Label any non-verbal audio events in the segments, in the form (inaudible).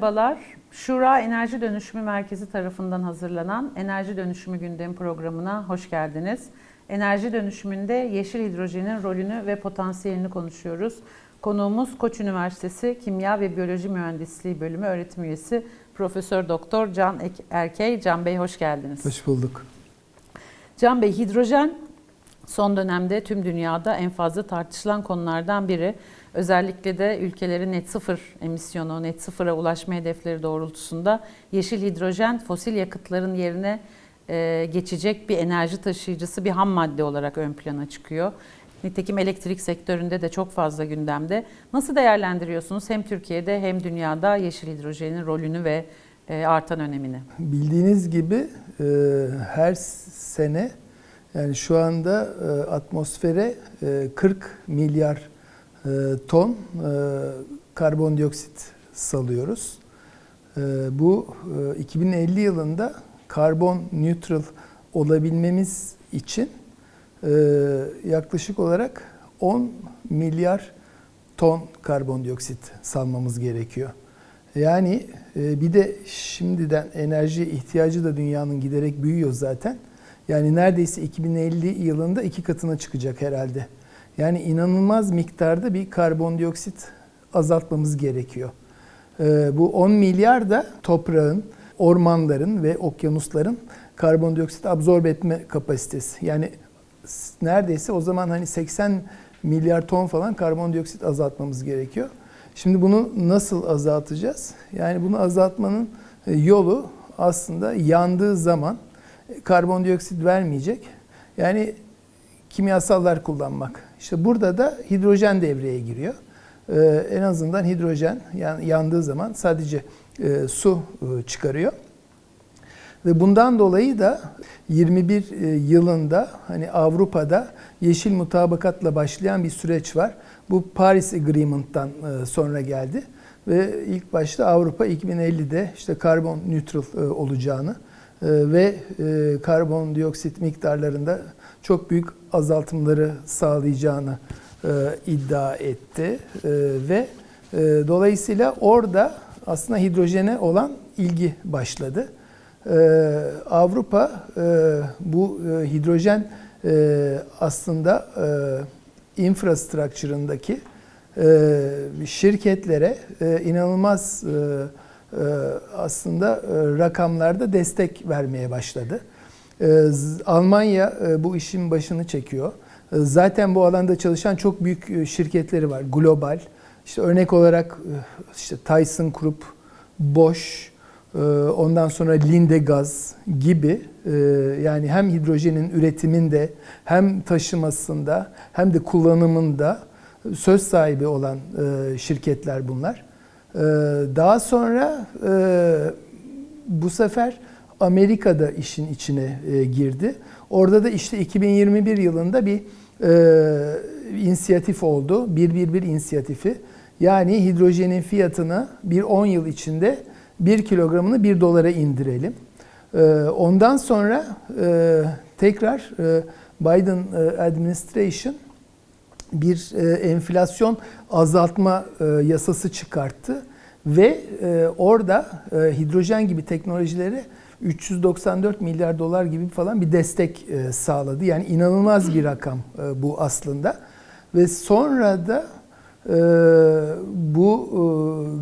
Merhabalar. Şura Enerji Dönüşümü Merkezi tarafından hazırlanan Enerji Dönüşümü Gündemi programına hoş geldiniz. Enerji dönüşümünde yeşil hidrojenin rolünü ve potansiyelini konuşuyoruz. Konuğumuz Koç Üniversitesi Kimya ve Biyoloji Mühendisliği Bölümü öğretim üyesi Profesör Doktor Can Erkey. Can Bey hoş geldiniz. Hoş bulduk. Can Bey hidrojen son dönemde tüm dünyada en fazla tartışılan konulardan biri. Özellikle de ülkelerin net sıfır emisyonu, net sıfıra ulaşma hedefleri doğrultusunda yeşil hidrojen fosil yakıtların yerine e, geçecek bir enerji taşıyıcısı, bir ham madde olarak ön plana çıkıyor. Nitekim elektrik sektöründe de çok fazla gündemde. Nasıl değerlendiriyorsunuz hem Türkiye'de hem dünyada yeşil hidrojenin rolünü ve e, artan önemini? Bildiğiniz gibi e, her sene yani şu anda atmosfere e, 40 milyar ton e, karbondioksit salıyoruz. E, bu e, 2050 yılında karbon neutral olabilmemiz için e, yaklaşık olarak 10 milyar ton karbondioksit salmamız gerekiyor. Yani e, bir de şimdiden enerji ihtiyacı da dünyanın giderek büyüyor zaten. Yani neredeyse 2050 yılında iki katına çıkacak herhalde. Yani inanılmaz miktarda bir karbondioksit azaltmamız gerekiyor. E, Bu 10 milyar da toprağın, ormanların ve okyanusların karbondioksit absorbe etme kapasitesi. Yani neredeyse o zaman hani 80 milyar ton falan karbondioksit azaltmamız gerekiyor. Şimdi bunu nasıl azaltacağız? Yani bunu azaltmanın e, yolu aslında yandığı zaman e, karbondioksit vermeyecek. Yani kimyasallar kullanmak. İşte burada da hidrojen devreye giriyor. Ee, en azından hidrojen yan- yandığı zaman sadece e, su e, çıkarıyor. Ve bundan dolayı da 21 e, yılında hani Avrupa'da yeşil mutabakatla başlayan bir süreç var. Bu Paris Agreement'tan e, sonra geldi ve ilk başta Avrupa 2050'de işte karbon neutral e, olacağını ve e, karbondioksit miktarlarında çok büyük azaltımları sağlayacağını e, iddia etti E, ve e, dolayısıyla orada aslında hidrojene olan ilgi başladı. Ee, Avrupa bu hidrojen aslında infrastructure'ındaki e, şirketlere inanılmaz e, aslında e, rakamlarda destek vermeye başladı. E, Almanya e, bu işin başını çekiyor. E, Zaten bu alanda çalışan çok büyük e, şirketleri var. Global. İşte örnek olarak e, işte Tyson Group, Bosch, Ondan sonra Linde Gaz gibi e, yani hem hidrojenin üretiminde hem taşımasında hem de kullanımında söz sahibi olan e, şirketler bunlar. Ee, Daha sonra e, bu sefer Amerika'da işin içine e, girdi. Orada da işte 2021 yılında bir e, inisiyatif oldu. 111 inisiyatifi. Yani hidrojenin fiyatını bir 10 yıl içinde 1 kilogramını 1 dolara indirelim. Ee, Ondan sonra tekrar Biden administration bir e, enflasyon azaltma e, yasası çıkarttı ve e, orada hidrojen gibi teknolojilere 394 milyar dolar gibi falan bir destek sağladı. Yani inanılmaz bir rakam bu aslında. Ve sonra da bu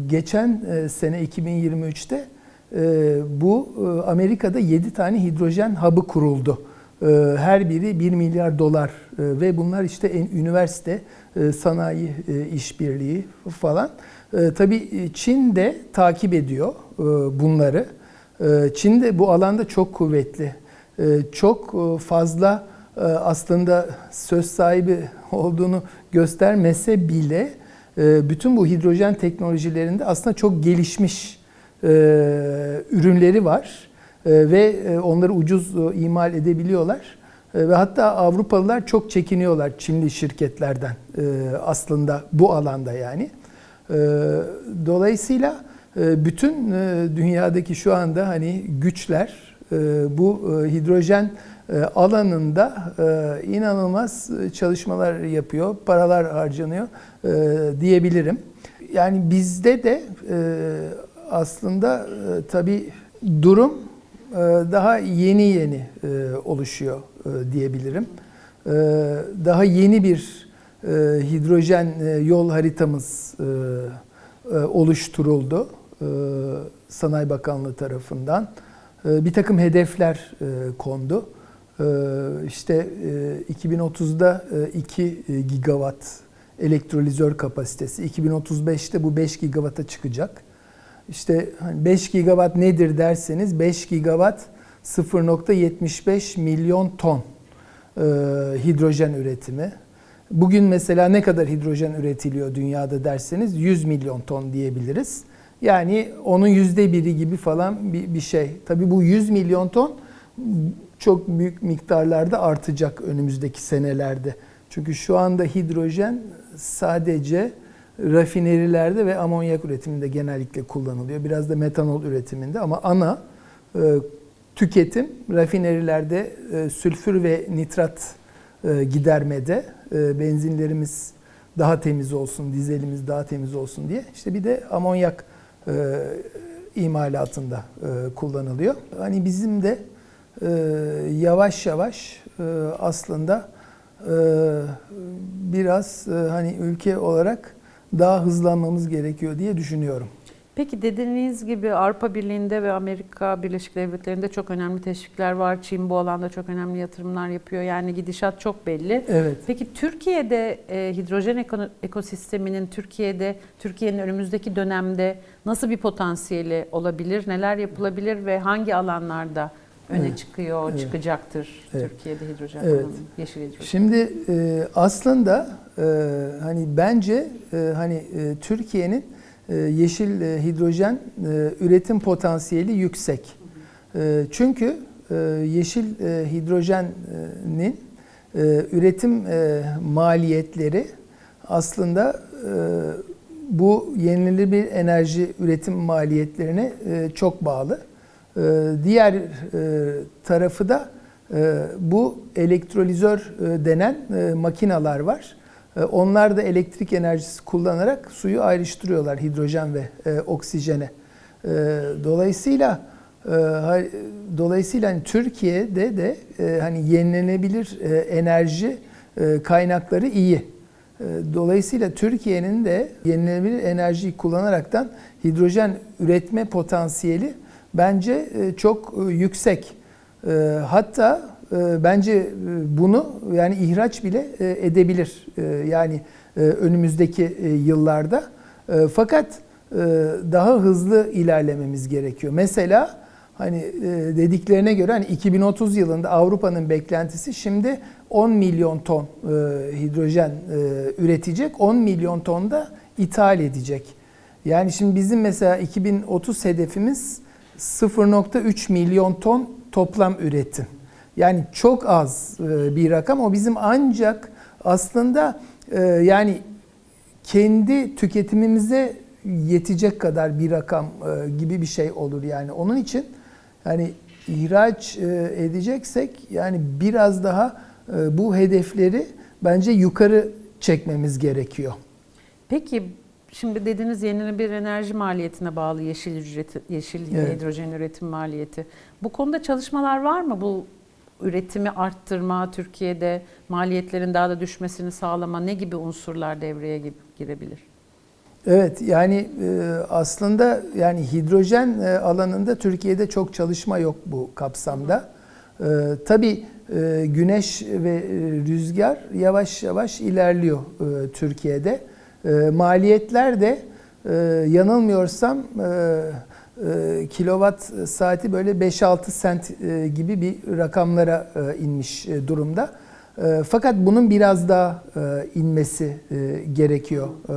geçen sene 2023'te e, bu Amerika'da 7 tane hidrojen hub'ı kuruldu. E, Her biri 1 milyar dolar e, ve bunlar işte üniversite, e, sanayi e, işbirliği falan. E, Tabii Çin de takip ediyor e, bunları. E, Çin de bu alanda çok kuvvetli. E, Çok e, fazla e, aslında söz sahibi (laughs) olduğunu göstermese bile e, bütün bu hidrojen teknolojilerinde aslında çok gelişmiş e, ürünleri var E, ve e, onları ucuz e, imal edebiliyorlar. E, Ve hatta Avrupalılar çok çekiniyorlar Çinli şirketlerden e, aslında bu alanda yani. E, Dolayısıyla bütün dünyadaki şu anda hani güçler bu hidrojen alanında inanılmaz çalışmalar yapıyor, paralar harcanıyor diyebilirim. Yani bizde de aslında tabii durum daha yeni yeni e, oluşuyor e, diyebilirim. E, daha yeni bir e, hidrojen e, yol haritamız e, e, oluşturuldu e, Sanayi Bakanlığı tarafından. E, bir takım hedefler e, kondu. E, işte e, 2030'da e, 2 gigawatt elektrolizör kapasitesi, 2035'te bu 5 gigawata çıkacak. İşte hani 5 gigawatt nedir derseniz 5 gigawatt 0.75 milyon ton e, hidrojen üretimi. Bugün mesela ne kadar hidrojen üretiliyor dünyada derseniz 100 milyon ton diyebiliriz. Yani onun yüzde biri gibi falan bir, bir şey. Tabii bu 100 milyon ton çok büyük miktarlarda artacak önümüzdeki senelerde. Çünkü şu anda hidrojen sadece rafinerilerde ve amonyak üretiminde genellikle kullanılıyor. Biraz da metanol üretiminde ama ana e, tüketim rafinerilerde e, sülfür ve nitrat e, gidermede e, benzinlerimiz daha temiz olsun, dizelimiz daha temiz olsun diye. İşte bir de amonyak e, imalatında e, kullanılıyor. Hani bizim de e, yavaş yavaş e, aslında e, biraz e, hani ülke olarak daha hızlanmamız gerekiyor diye düşünüyorum. Peki dediğiniz gibi Avrupa Birliği'nde ve Amerika Birleşik Devletleri'nde çok önemli teşvikler var. Çin bu alanda çok önemli yatırımlar yapıyor. Yani gidişat çok belli. Evet. Peki Türkiye'de e, hidrojen eko- ekosisteminin Türkiye'de Türkiye'nin önümüzdeki dönemde nasıl bir potansiyeli olabilir? Neler yapılabilir ve hangi alanlarda öne Evet. çıkıyor, Evet. çıkacaktır Evet. Türkiye'de hidrojen Evet. kullanımı, yeşil hidrojen? Şimdi e, aslında e, hani bence e, hani e, Türkiye'nin e, yeşil e, hidrojen e, üretim potansiyeli yüksek. E, çünkü e, yeşil e, hidrojenin e, üretim e, maliyetleri aslında e, bu yenilenebilir enerji üretim maliyetlerine e, çok bağlı. E, diğer e, tarafı da e, bu elektrolizör e, denen makinalar var. Onlar da elektrik enerjisi kullanarak suyu ayrıştırıyorlar hidrojen ve oksijene. Dolayısıyla dolayısıyla hani Türkiye'de de hani yenilenebilir enerji kaynakları iyi. Dolayısıyla Türkiye'nin de yenilenebilir enerjiyi kullanaraktan hidrojen üretme potansiyeli bence e, çok e, yüksek. E, Hatta bence bunu yani ihraç bile edebilir. Yani önümüzdeki yıllarda. Fakat daha hızlı ilerlememiz gerekiyor. Mesela hani dediklerine göre hani 2030 yılında Avrupa'nın beklentisi şimdi 10 milyon ton hidrojen üretecek, 10 milyon ton da ithal edecek. Yani şimdi bizim mesela 2030 hedefimiz 0.3 milyon ton toplam üretim. Yani çok az e, bir rakam. O bizim ancak aslında e, yani kendi tüketimimize yetecek kadar bir rakam e, gibi bir şey olur yani. Onun için yani ihraç edeceksek yani biraz daha bu hedefleri bence yukarı çekmemiz gerekiyor. Peki şimdi dediğiniz yenilenebilir enerji maliyetine bağlı yeşil ücreti, yeşil Evet. hidrojen üretim maliyeti. Bu konuda çalışmalar var mı? Bu üretimi arttırma, Türkiye'de maliyetlerin daha da düşmesini sağlama ne gibi unsurlar devreye gi- girebilir? Evet yani e, aslında yani hidrojen e, alanında Türkiye'de çok çalışma yok bu kapsamda. E, Tabii güneş ve rüzgar yavaş yavaş ilerliyor Türkiye'de. E, Maliyetler de e, yanılmıyorsam e, e, kilowatt saati böyle 5-6 sent e, gibi bir rakamlara e, inmiş e, durumda. E, Fakat bunun biraz daha e, inmesi e, gerekiyor e,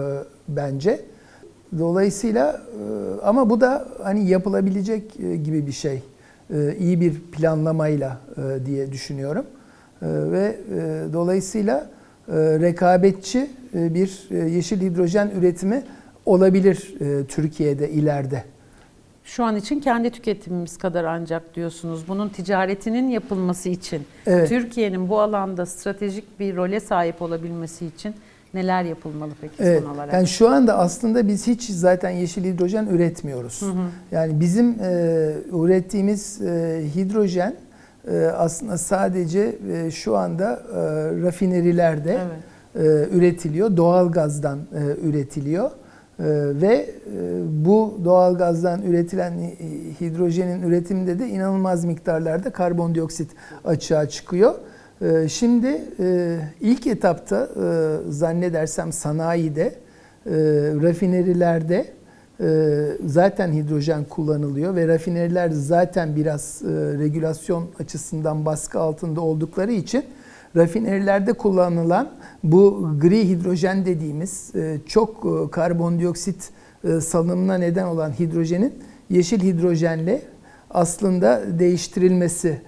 bence. Dolayısıyla e, ama bu da hani yapılabilecek e, gibi bir şey. E, iyi bir planlamayla e, diye düşünüyorum. E, Ve e, dolayısıyla rekabetçi e, bir e, yeşil hidrojen üretimi olabilir e, Türkiye'de ileride. Şu an için kendi tüketimimiz kadar ancak diyorsunuz. Bunun ticaretinin yapılması için, Evet. Türkiye'nin bu alanda stratejik bir role sahip olabilmesi için Neler yapılmalı peki Evet, son olarak? yani şu anda aslında biz hiç zaten yeşil hidrojen üretmiyoruz. Hı hı. Yani bizim e, ürettiğimiz e, hidrojen e, aslında sadece e, şu anda e, rafinerilerde Evet. e, üretiliyor, doğal gazdan üretiliyor ve bu doğal gazdan üretilen hidrojenin üretiminde de inanılmaz miktarlarda karbondioksit açığa çıkıyor. Şimdi ilk etapta zannedersem sanayide, rafinerilerde zaten hidrojen kullanılıyor ve rafineriler zaten biraz e, regülasyon açısından baskı altında oldukları için rafinerilerde kullanılan bu gri hidrojen dediğimiz e, çok e, karbondioksit salınımına neden olan hidrojenin yeşil hidrojenle aslında değiştirilmesi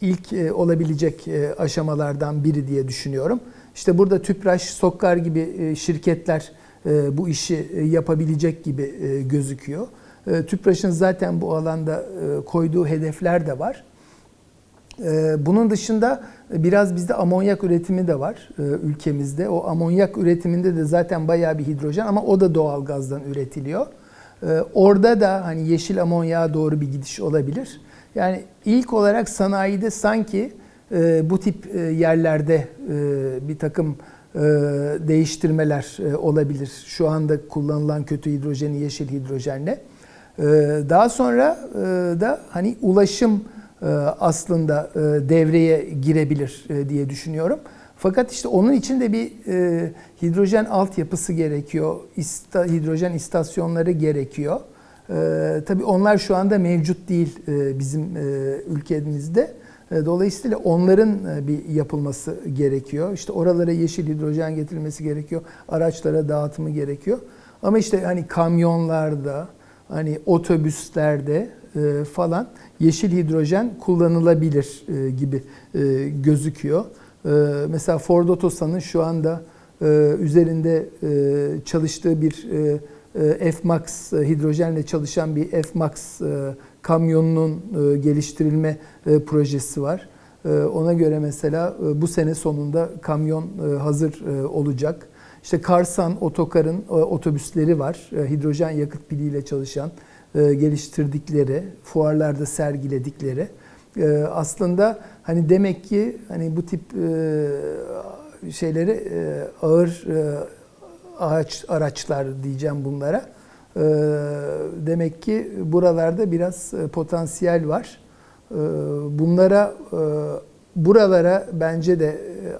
ilk olabilecek aşamalardan biri diye düşünüyorum. İşte burada Tüpraş, Sokkar gibi şirketler bu işi e, yapabilecek gibi e, gözüküyor. E, Tüpraş'ın zaten bu alanda e, koyduğu hedefler de var. Bunun dışında biraz bizde amonyak üretimi de var e, ülkemizde. O amonyak üretiminde de zaten bayağı bir hidrojen ama o da doğal gazdan üretiliyor. Orada da hani yeşil amonyağa doğru bir gidiş olabilir. Yani ilk olarak sanayide sanki e, bu tip e, yerlerde e, bir takım e, değiştirmeler e, olabilir. Şu anda kullanılan kötü hidrojeni yeşil hidrojenle. Ee, Daha sonra e, da hani ulaşım e, aslında e, devreye girebilir e, diye düşünüyorum. Fakat işte onun için de bir e, hidrojen altyapısı gerekiyor. Hidrojen istasyonları gerekiyor. E, tabii onlar şu anda mevcut değil e, bizim e, ülkemizde. E, Dolayısıyla onların e, bir yapılması gerekiyor. İşte oralara yeşil hidrojen getirilmesi gerekiyor. Araçlara dağıtımı gerekiyor. Ama işte hani kamyonlarda, hani otobüslerde e, falan yeşil hidrojen kullanılabilir gibi gözüküyor. Mesela Ford Otosan'ın şu anda üzerinde çalıştığı bir F-Max hidrojenle çalışan bir F-Max kamyonunun e, geliştirilme e, projesi var. E, Ona göre mesela bu sene sonunda kamyon hazır olacak. İşte Karsan Otokar'ın otobüsleri var. Hidrojen yakıt piliyle çalışan geliştirdikleri, fuarlarda sergiledikleri. Aslında hani demek ki hani bu tip şeyleri ağır araç araçlar diyeceğim bunlara. E, Demek ki buralarda biraz e, potansiyel var. E, Bunlara e, buralara bence de e,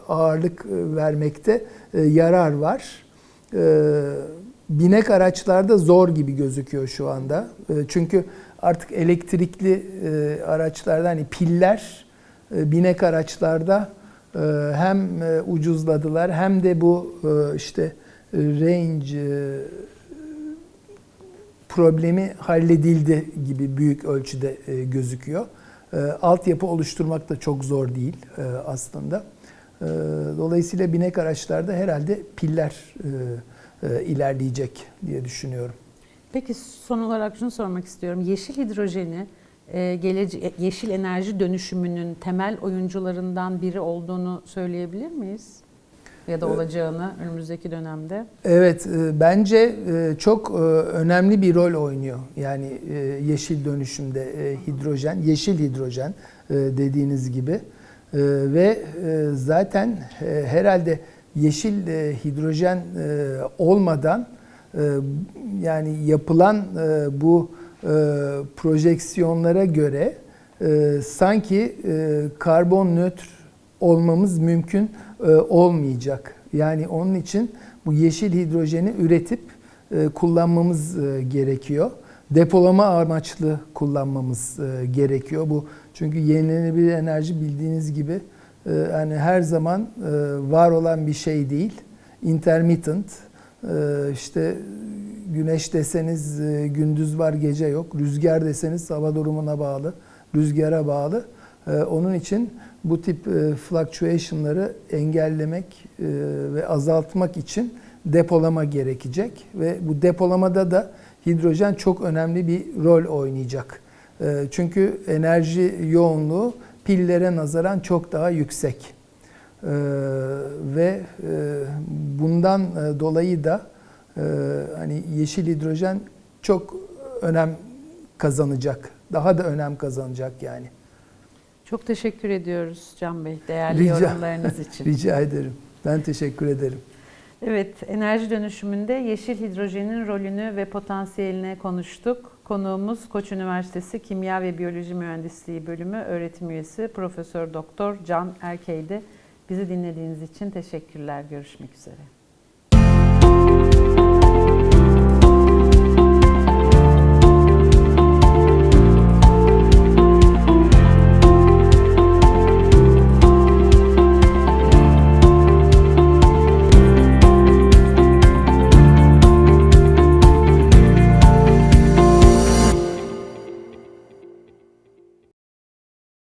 ağırlık vermekte yarar var. E, Binek araçlarda zor gibi gözüküyor şu anda. Çünkü artık elektrikli araçlarda hani piller binek araçlarda hem ucuzladılar hem de bu işte range problemi halledildi gibi büyük ölçüde e, gözüküyor. E, Altyapı oluşturmak da çok zor değil e, aslında. E, Dolayısıyla binek araçlarda herhalde piller e, e, ilerleyecek diye düşünüyorum. Peki son olarak şunu sormak istiyorum. Yeşil hidrojeni e, gelece- yeşil enerji dönüşümünün temel oyuncularından biri olduğunu söyleyebilir miyiz? Ya da olacağını önümüzdeki dönemde. Evet, e, bence e, çok e, önemli bir rol oynuyor. Yani yeşil dönüşümde hidrojen, yeşil hidrojen dediğiniz gibi. Ve zaten herhalde yeşil hidrojen olmadan yani yapılan bu projeksiyonlara göre sanki karbon nötr olmamız mümkün olmayacak. Yani onun için bu yeşil hidrojeni üretip e, kullanmamız e, gerekiyor. Depolama amaçlı kullanmamız e, gerekiyor. Bu çünkü yenilenebilir enerji bildiğiniz gibi e, yani her zaman e, var olan bir şey değil. Intermittent. E, işte güneş deseniz e, gündüz var gece yok. Rüzgar deseniz hava durumuna bağlı, rüzgara bağlı. E, Onun için bu tip e, fluctuation'ları engellemek e, ve azaltmak için depolama gerekecek ve bu depolamada da hidrojen çok önemli bir rol oynayacak. E, Çünkü enerji yoğunluğu pillere nazaran çok daha yüksek. Ve bundan dolayı da hani yeşil hidrojen çok önem kazanacak. Daha da önem kazanacak yani. Çok teşekkür ediyoruz Can Bey değerli Rica- yorumlarınız için. (laughs) Rica ederim. Ben teşekkür ederim. Evet, enerji dönüşümünde yeşil hidrojenin rolünü ve potansiyelini konuştuk. Konuğumuz Koç Üniversitesi Kimya ve Biyoloji Mühendisliği Bölümü öğretim üyesi Profesör Doktor Can Erkey'di. Bizi dinlediğiniz için teşekkürler. Görüşmek üzere.